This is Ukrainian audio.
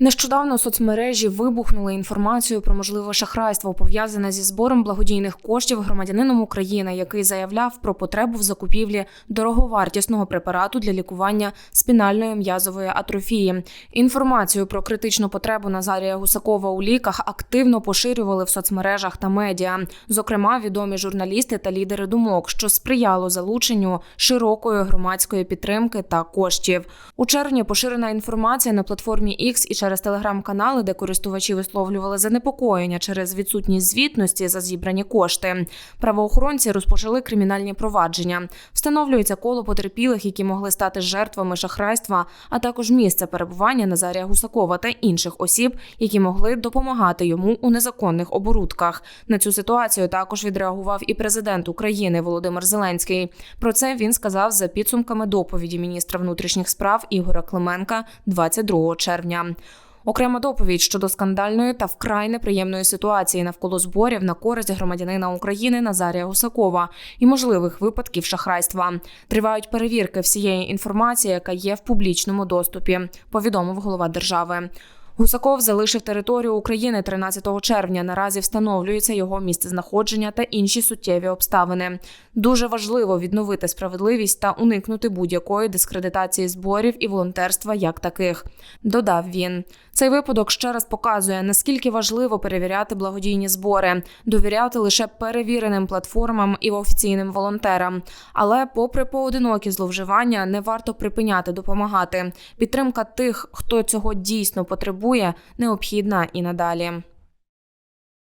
Нещодавно соцмережі вибухнули інформацію про можливе шахрайство пов'язане зі збором благодійних коштів громадянином України, який заявляв про потребу в закупівлі дороговартісного препарату для лікування спінальної м'язової атрофії. Інформацію про критичну потребу Назарія Гусакова у ліках активно поширювали в соцмережах та медіа, зокрема відомі журналісти та лідери думок, що сприяло залученню широкої громадської підтримки та коштів. У червні поширена інформація на платформі X і через телеграм-канали, де користувачі висловлювали занепокоєння через відсутність звітності за зібрані кошти. Правоохоронці розпочали кримінальні провадження. Встановлюється коло потерпілих, які могли стати жертвами шахрайства, а також місце перебування Назарія Гусакова та інших осіб, які могли допомагати йому у незаконних оборудках. На цю ситуацію також відреагував і президент України Володимир Зеленський. Про це він сказав за підсумками доповіді міністра внутрішніх справ Ігоря Клименка 22 червня. Окрема доповідь щодо скандальної та вкрай неприємної ситуації навколо зборів на користь громадянина України Назарія Гусакова і можливих випадків шахрайства. Тривають перевірки всієї інформації, яка є в публічному доступі. Повідомив голова держави. Гусаков залишив територію України 13 червня. Наразі встановлюється його місцезнаходження та інші суттєві обставини. Дуже важливо відновити справедливість та уникнути будь-якої дискредитації зборів і волонтерства як таких. Додав він. Цей випадок ще раз показує, наскільки важливо перевіряти благодійні збори, довіряти лише перевіреним платформам і офіційним волонтерам. Але, попри поодинокі зловживання, не варто припиняти допомагати. Підтримка тих, хто цього дійсно потребує, необхідна і надалі.